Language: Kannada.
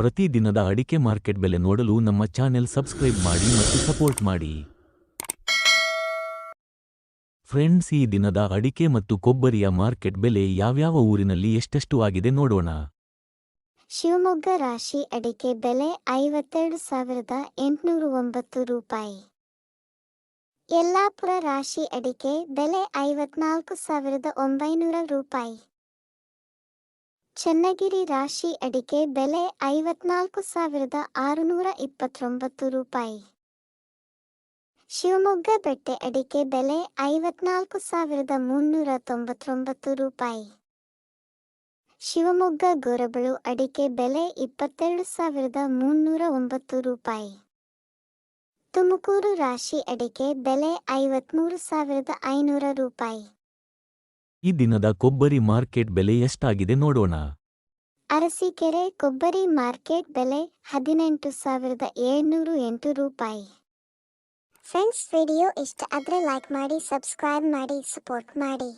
ಪ್ರತಿ ದಿನದ ಅಡಿಕೆ ಮಾರ್ಕೆಟ್ ಬೆಲೆ ನೋಡಲು ನಮ್ಮ ಚಾನೆಲ್ ಸಬ್ಸ್ಕ್ರೈಬ್ ಮಾಡಿ ಮತ್ತು ಸಪೋರ್ಟ್ ಮಾಡಿ. ಫ್ರೆಂಡ್ಸ್, ಈ ದಿನದ ಅಡಿಕೆ ಮತ್ತು ಕೊಬ್ಬರಿಯ ಮಾರ್ಕೆಟ್ ಬೆಲೆ ಯಾವ್ಯಾವ ಊರಿನಲ್ಲಿ ಎಷ್ಟೆಷ್ಟು ಆಗಿದೆ ನೋಡೋಣ. ಶಿವಮೊಗ್ಗ ರಾಶಿ ಅಡಿಕೆ ಬೆಲೆ ಐವತ್ತೆರಡು ಸಾವಿರದ ಎಂಟುನೂರ ಒಂಬತ್ತು ರೂಪಾಯಿ. ಯಲ್ಲಾಪುರ ರಾಶಿ ಅಡಿಕೆ ಬೆಲೆ ಐವತ್ನಾಲ್ಕು ಸಾವಿರದ ಒಂಬೈನೂರ ರೂಪಾಯಿ. ಚನ್ನಗಿರಿ ರಾಶಿ ಅಡಿಕೆ ಬೆಲೆ ಐವತ್ನಾಲ್ಕು ಸಾವಿರದ ಆರುನೂರ ಇಪ್ಪತ್ತೊಂಬತ್ತು ರೂಪಾಯಿ. ಶಿವಮೊಗ್ಗ ಬೆಟ್ಟೆ ಅಡಿಕೆ ಬೆಲೆ ಐವತ್ನಾಲ್ಕು ಸಾವಿರದ ಮುನ್ನೂರ ತೊಂಬತ್ತೊಂಬತ್ತು ರೂಪಾಯಿ. ಶಿವಮೊಗ್ಗ ಗೊರಬಳು ಅಡಿಕೆ ಬೆಲೆ ಇಪ್ಪತ್ತೆರಡು ಸಾವಿರದ ಮುನ್ನೂರ ಒಂಬತ್ತು ರೂಪಾಯಿ. ತುಮಕೂರು ರಾಶಿ ಅಡಿಕೆ ಬೆಲೆ ಐವತ್ಮೂರು ಸಾವಿರದ ಐನೂರ ರೂಪಾಯಿ. ಈ ದಿನದ ಕೊಬ್ಬರಿ ಮಾರ್ಕೆಟ್ ಬೆಲೆ ಎಷ್ಟಾಗಿದೆ ನೋಡೋಣ. ಅರಸೀಕೆರೆ ಕೊಬ್ಬರಿ ಮಾರ್ಕೆಟ್ ಬೆಲೆ ಹದಿನೆಂಟು ಸಾವಿರದ ಏಳ್ನೂರು ಎಂಟು ರೂಪಾಯಿ. ಫ್ರೆಂಡ್ಸ್, ವಿಡಿಯೋ ಇಷ್ಟ ಆದರೆ ಲೈಕ್ ಮಾಡಿ, ಸಬ್ಸ್ಕ್ರೈಬ್ ಮಾಡಿ, ಸಪೋರ್ಟ್ ಮಾಡಿ.